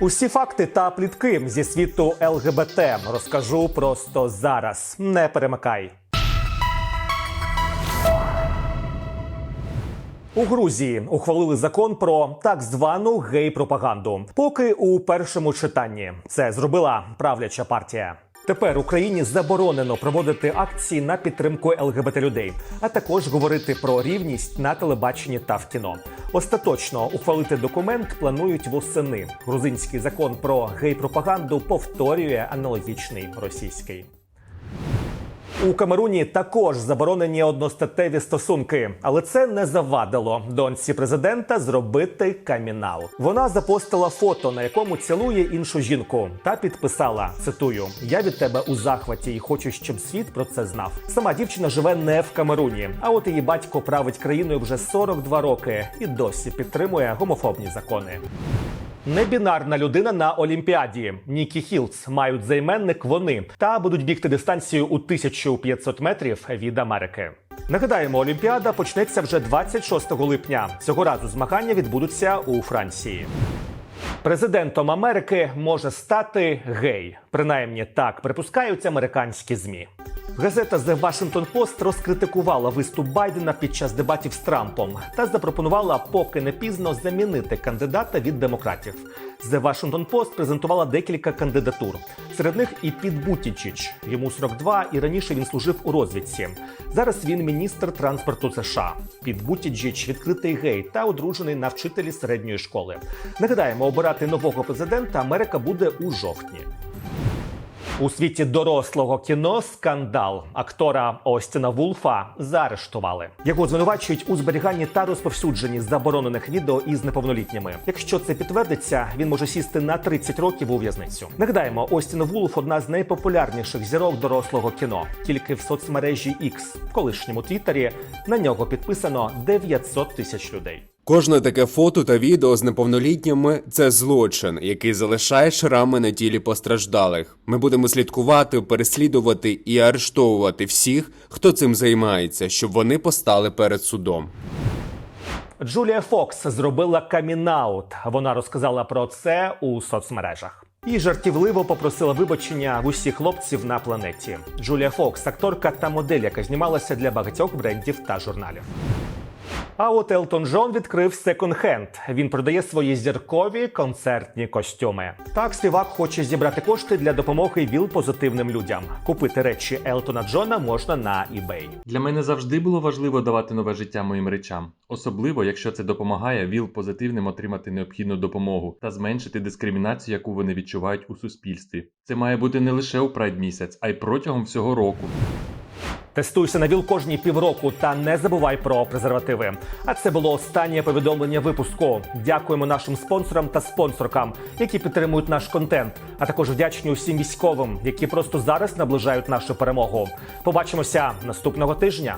Усі факти та плітки зі світу ЛГБТ розкажу просто зараз. Не перемикай. У Грузії ухвалили закон про так звану гей-пропаганду. Поки у першому читанні це зробила правляча партія. Тепер Україні заборонено проводити акції на підтримку ЛГБТ людей, а також говорити про рівність на телебаченні та в кіно. Остаточно ухвалити документ планують восени. Грузинський закон про гей-пропаганду повторює аналогічний російський. У Камеруні також заборонені одностатеві стосунки, але це не завадило доньці президента зробити камінаут. Вона запостила фото, на якому цілує іншу жінку, та підписала цитую: Я від тебе у захваті і хочу, щоб світ про це знав. Сама дівчина живе не в Камеруні, а от її батько править країною вже 42 роки і досі підтримує гомофобні закони. Небінарна людина на Олімпіаді Нікі Хілц мають займенник вони та будуть бігти дистанцію у 1500 метрів від Америки. Нагадаємо, Олімпіада почнеться вже 26 липня. Цього разу змагання відбудуться у Франції. Президентом Америки може стати гей. Принаймні так припускають американські змі. Газета The Washington Post розкритикувала виступ Байдена під час дебатів з Трампом та запропонувала, поки не пізно замінити кандидата від демократів. The Washington Post презентувала декілька кандидатур. Серед них і Піт Бутічіч. Йому 42, і раніше він служив у розвідці. Зараз він міністр транспорту США. Піт Бутіджіч відкритий гей та одружений на вчителі середньої школи. Нагадаємо, обирати нового президента Америка буде у жовтні. У світі дорослого кіно скандал актора Остіна Вулфа заарештували. Його звинувачують у зберіганні та розповсюдженні заборонених відео із неповнолітніми. Якщо це підтвердиться, він може сісти на 30 років у в'язницю. Нагадаємо, Остін Вулф одна з найпопулярніших зірок дорослого кіно. Тільки в соцмережі X, колишньому Твіттері, на нього підписано 900 тисяч людей. Кожне таке фото та відео з неповнолітніми це злочин, який залишає шрами на тілі постраждалих. Ми будемо слідкувати, переслідувати і арештовувати всіх, хто цим займається, щоб вони постали перед судом. Джулія Фокс зробила камінаут. Вона розказала про це у соцмережах. І жартівливо попросила вибачення в усіх хлопців на планеті. Джулія Фокс, акторка та модель, яка знімалася для багатьох брендів та журналів. А от Елтон Джон відкрив секонд-хенд. Він продає свої зіркові концертні костюми. Так, співак хоче зібрати кошти для допомоги ВІЛ-позитивним людям. Купити речі Елтона Джона можна на eBay. Для мене завжди було важливо давати нове життя моїм речам, особливо якщо це допомагає ВІЛ позитивним отримати необхідну допомогу та зменшити дискримінацію, яку вони відчувають у суспільстві. Це має бути не лише у прайд місяць, а й протягом всього року. Тестуйся на ВІЛ кожні півроку та не забувай про презервативи. А це було останнє повідомлення випуску. Дякуємо нашим спонсорам та спонсоркам, які підтримують наш контент. А також вдячні усім військовим, які просто зараз наближають нашу перемогу. Побачимося наступного тижня.